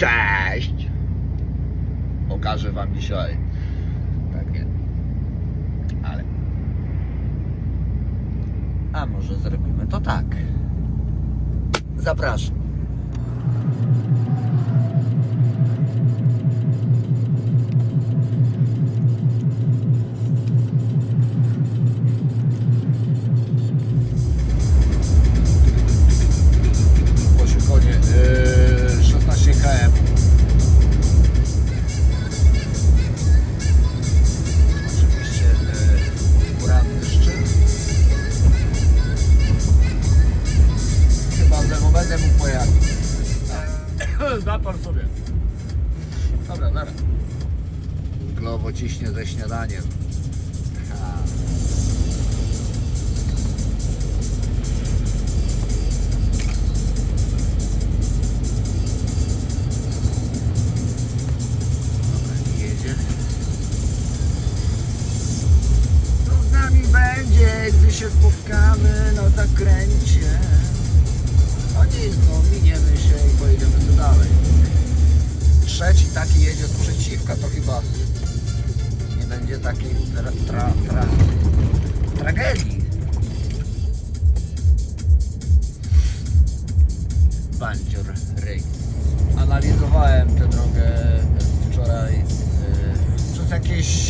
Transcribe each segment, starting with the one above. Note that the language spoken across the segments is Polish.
Cześć! Pokażę wam dzisiaj. Tak nie. Ale. A może zrobimy to tak. Zapraszam. Zapal sobie. Dobra, dobra. Glowo ciśnie ze śniadaniem. Ha. Dobra, nie z nami będzie, gdy się spotkamy na zakręcie? Miniemy się i pojedziemy tu dalej. Trzeci taki jedzie z przeciwka, to chyba nie będzie takiej tra, tra, tra, tragedii. Bandzior Race. Analizowałem tę drogę wczoraj y, przez jakieś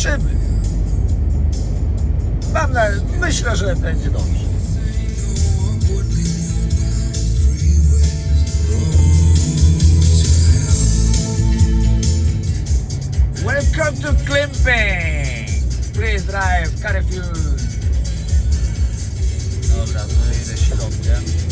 zobaczymy. Mam na, myślę, że będzie dobrze. Welcome to Klimping! Please drive, carry fuel. Dobra, to idę środkiem.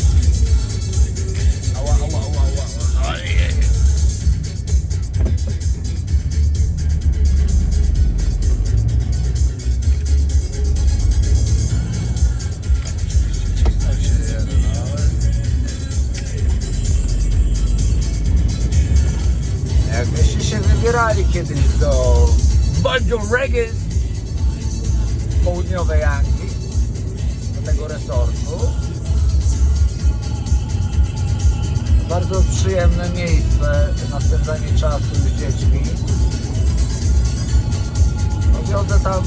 Kiedyś do Banjo z południowej Anglii, do tego resortu, bardzo przyjemne miejsce na spędzanie czasu z dziećmi. No wiozę tam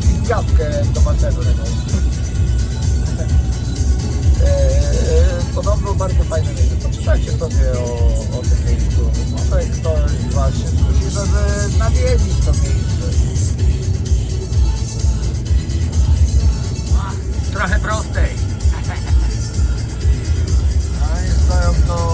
ślizgawkę do basenu Podobno bardzo fajne miejsce. Poczytajcie sobie o, o tym miejscu. Może ktoś z żeby nawiedzić to miejsce. Trochę prostej. A nie stoją to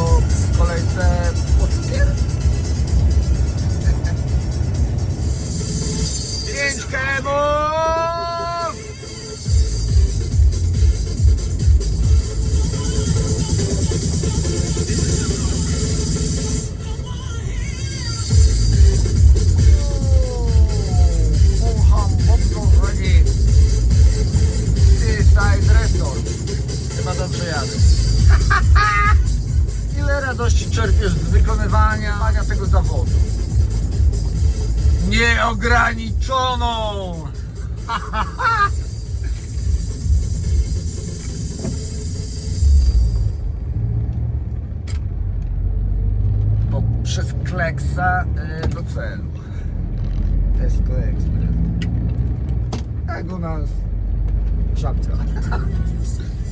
Kleksa y, do celu. Tesco Express. Jak u nas żabka.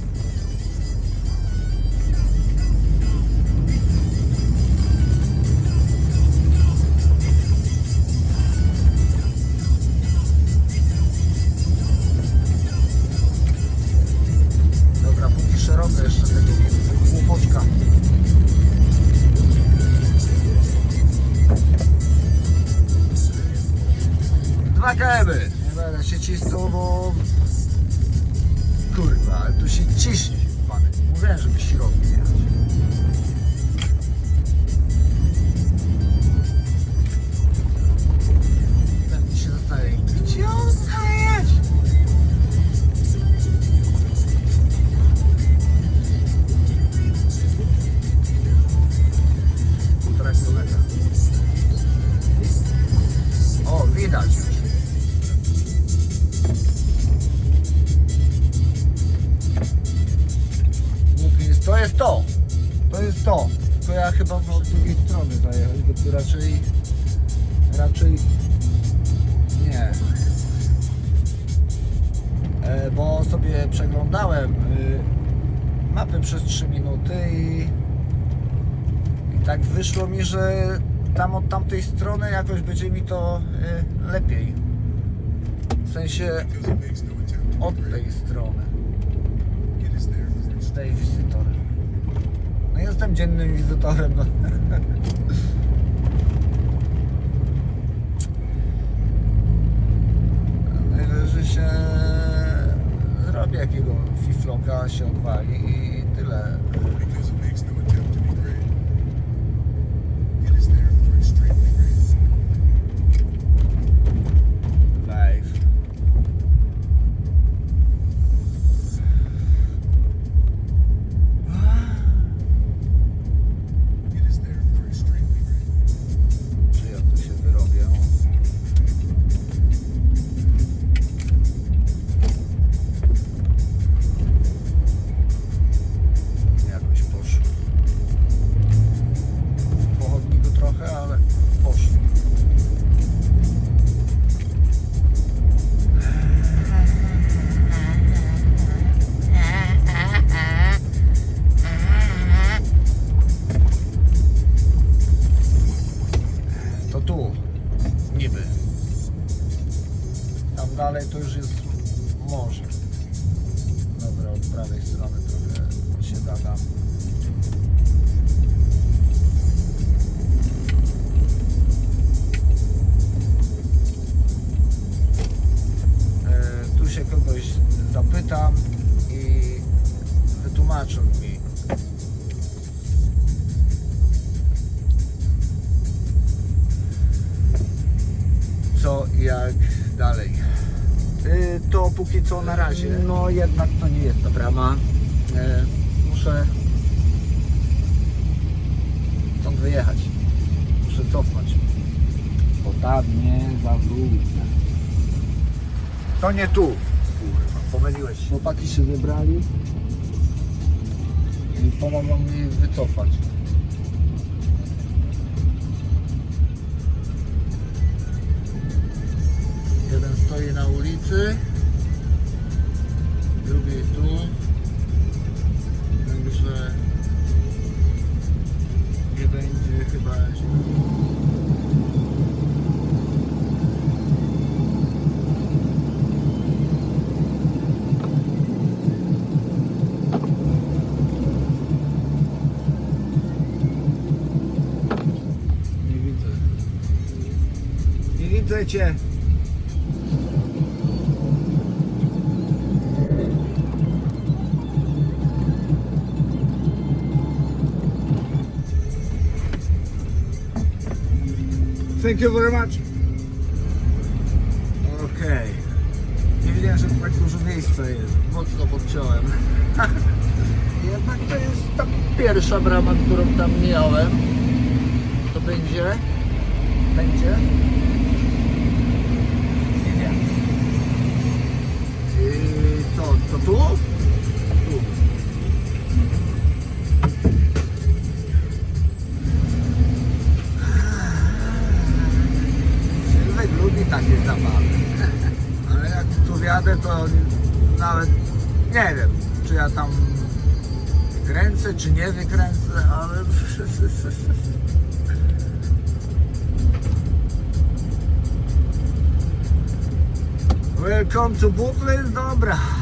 wyszło mi, że tam od tamtej strony jakoś będzie mi to y, lepiej. W sensie od tej strony. Z tej wizytory. No jestem dziennym wizytorem. No. Najwyżej się zrobi jakiego fifloka, się odwali i tyle. Wytłumaczą mi. co i jak dalej. Y, To póki co na razie. No jednak to nie jest ta brama. E, Muszę stąd wyjechać. Muszę cofnąć. Bo tam nie zawrócę. To nie tu. Kurwa, pomyliłeś się. Chłopaki się wybrali. Pomogą mi wycofać. Jeden stoi na ulicy, Cię. Thank you very much. Okej. Nie wiedziałem, że tak dużo miejsca jest. Mocno podciąłem. Jednak to jest ta pierwsza brama, którą tam miałem. To będzie? Będzie? Co, to tu? Tu. Sylwek lubi takie zabawy. Ale jak tu wjadę, to nawet nie wiem, czy ja tam wykręcę, czy nie wykręcę, ale... Welcome to Butlin, dobra.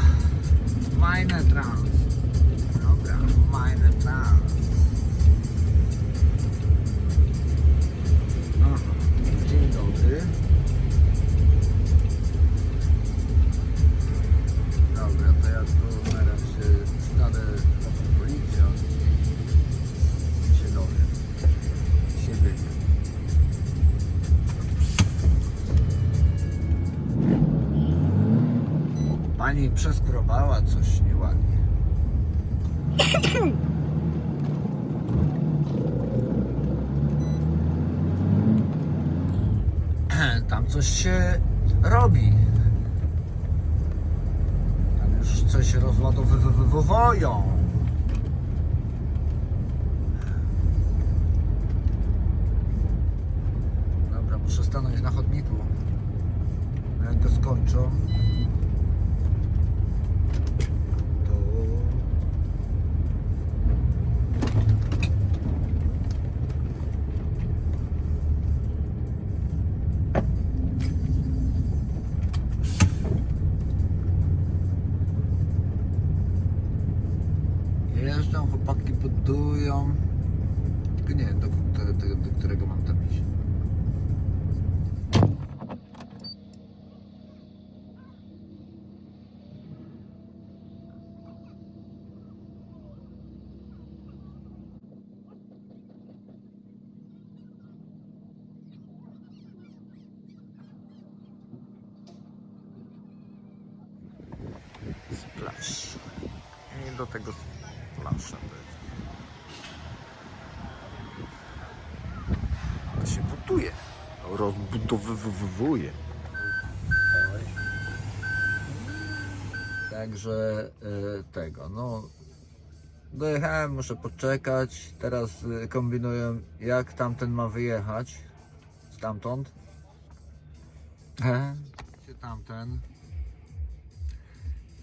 Mine Trans. Dobra, Mine Trans. Aha, dzień dobry. przeskrobała coś nieładnie. Tam coś się robi. Tam już coś się rozładowywują. Dobra, muszę stanąć na chodniku. Jak to skończą. Splash. I do tego będzie. To się buduje. Rozbudowywuje. Także y, tego, no dojechałem, muszę poczekać. Teraz y, kombinuję jak tamten ma wyjechać stamtąd. Tamten?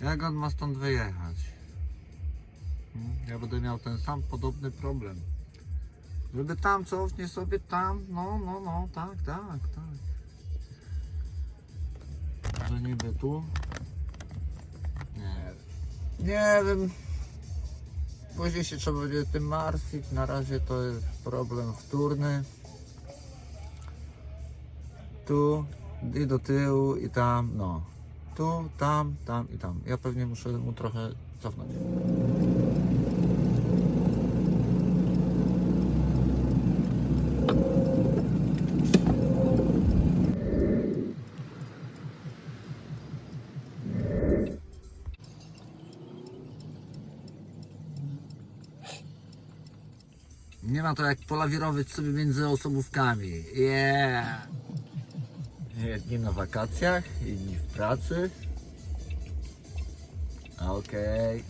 Jak on ma stąd wyjechać? Hmm, Ja będę miał ten sam podobny problem. Żeby tam cofnie sobie tam, no, no, no, tak, tak, tak. Że niby tu. Nie Nie wiem. Później się trzeba będzie tym martwić. Na razie to jest problem wtórny. Tu i do tyłu i tam, no. Tu, tam, tam i tam. Ja pewnie muszę mu trochę cofnąć. Nie ma to jak polawirować sobie między osobówkami. Yeah! Jedni na wakacjach, inni w pracy. Okej.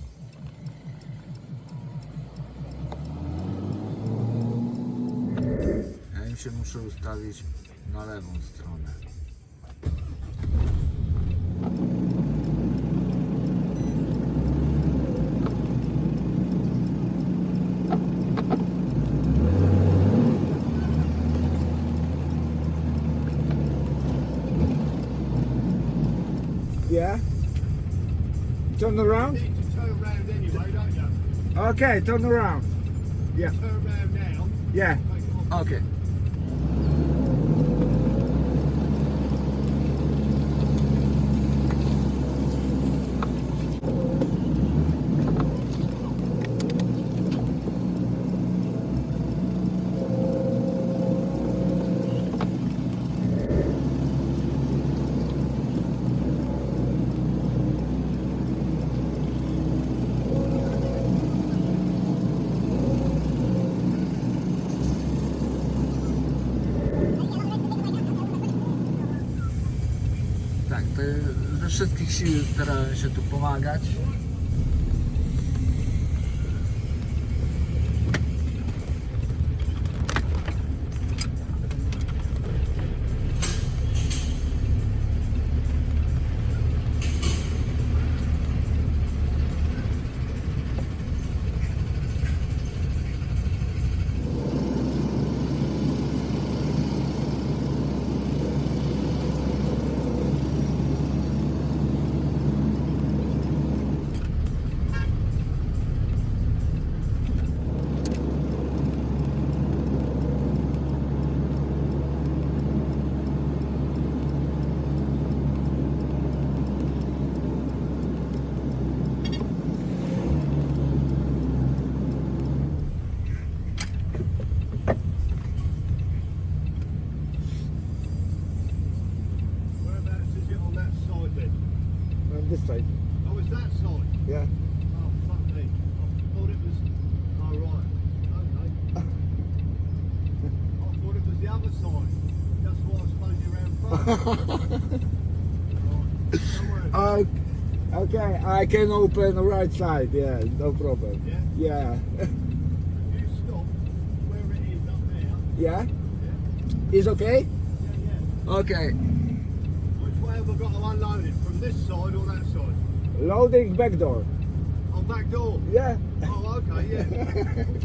Ja im się muszę ustawić na lewą stronę. Okay, turn around. Yeah. Turn around now. Yeah. Take ze wszystkich sił starałem się tu pomagać. Uh, okay, I can open the right side. Yeah, no problem. yeah? Yeah. You stop where it is up there. Yeah. Yeah? Is okay? Yeah, Okej. Which way have I got to unload it? From this side or that side? Loading back door. Oh, back door. Yeah. Oh, okay, yeah.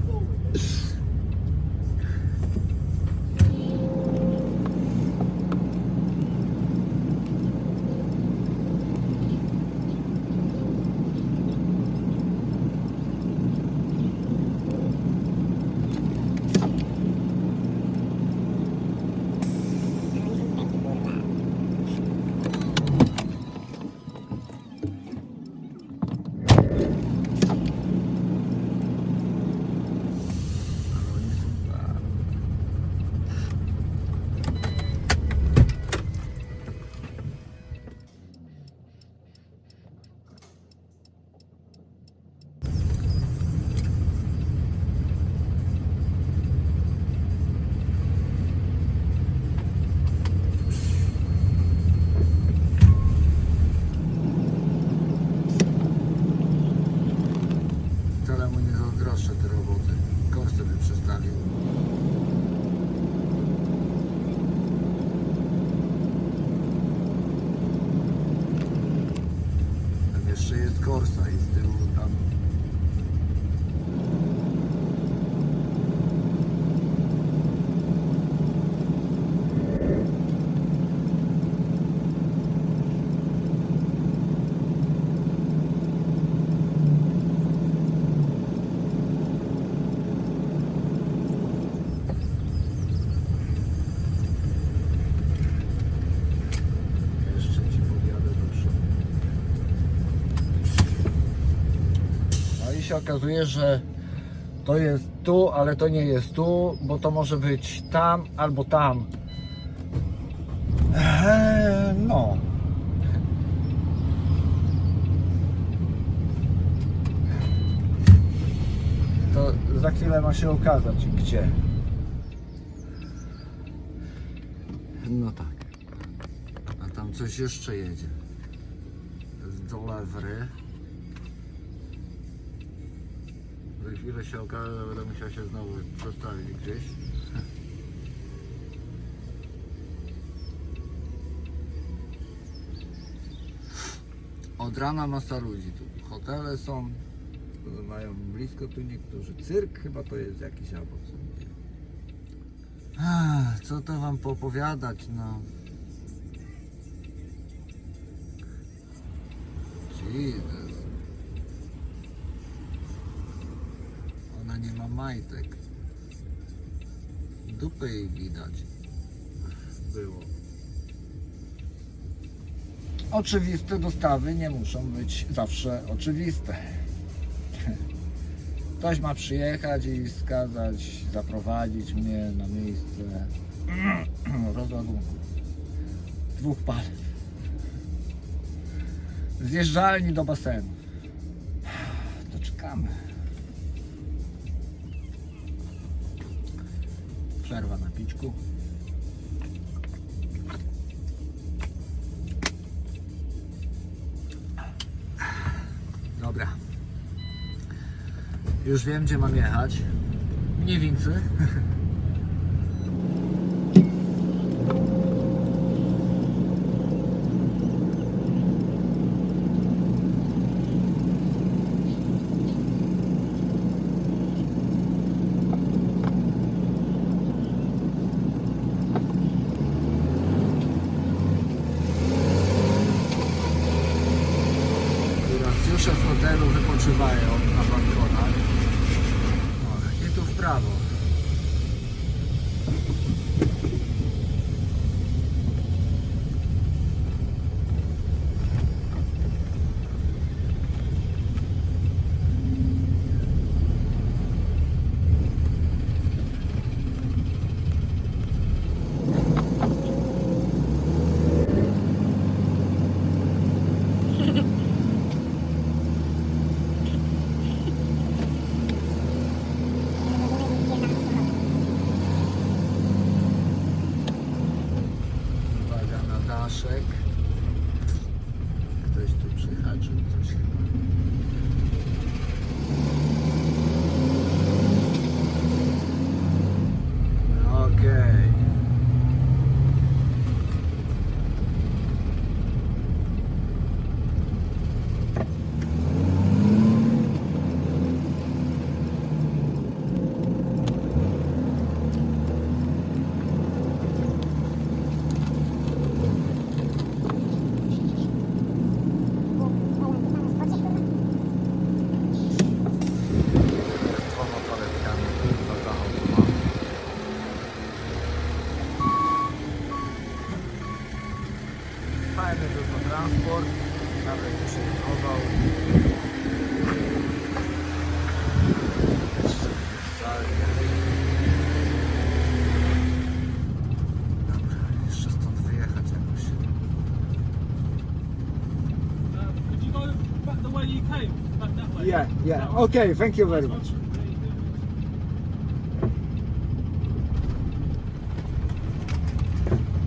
okazuje, że to jest tu, ale to nie jest tu, bo to może być tam albo tam. Eee, no. To za chwilę ma się okazać gdzie. No tak. A tam coś jeszcze jedzie. Z Dolewry. Za chwilę się okaże, że będę musiał się znowu przestawić gdzieś. Od rana masa ludzi tu. Hotele są. Mają blisko tu niektórzy. Cyrk chyba to jest jakiś albo co. Co to wam popowiadać, no. Jesus. Majtek. Dupy jej widać. Było. Oczywiste dostawy nie muszą być zawsze oczywiste. Ktoś ma przyjechać i wskazać, zaprowadzić mnie na miejsce rozładunku dwóch paliw. Zjeżdżalni do basenu. To czekamy. Przerwa na piczku. Dobra. Już wiem, gdzie mam jechać. Nie wincy. Okay, thank you very much.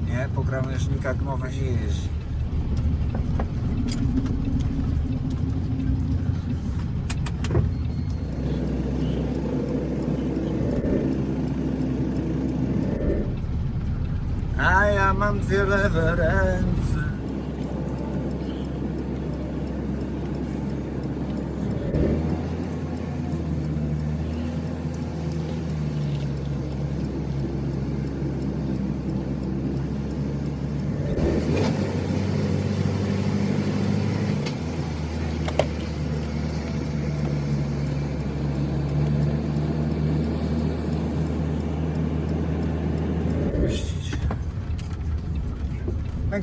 Nie, po krawężnikach mowa nie jeździ. A ja mam dwie lewe ręce.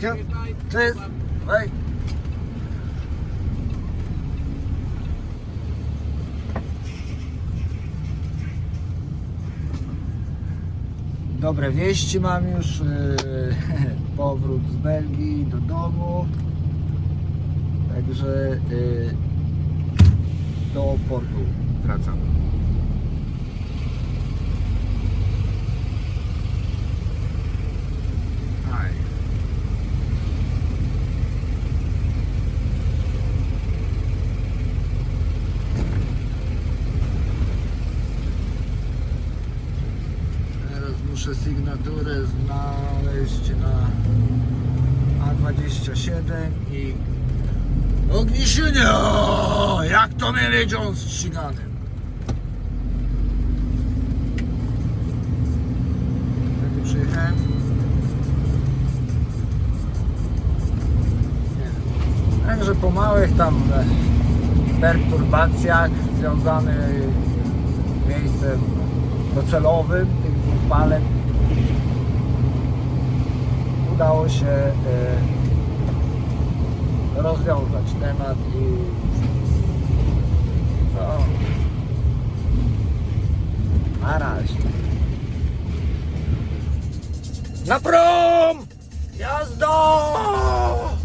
You. Cześć. Bye. Dobre wieści mam już. yy, Powrót z Belgii do domu. Także yy, do portu wracam. Aj. Teraz muszę sygnaturę znaleźć na A27 i Ogniszynie! O, Jak to wiedzią z ściganym? Wtedy przyjechałem. Także po małych tam e, perturbacjach związanych miejscem docelowym tych dwóch palet udało się e, rozwiązać temat i co? Na razie. Na prom! Jazda!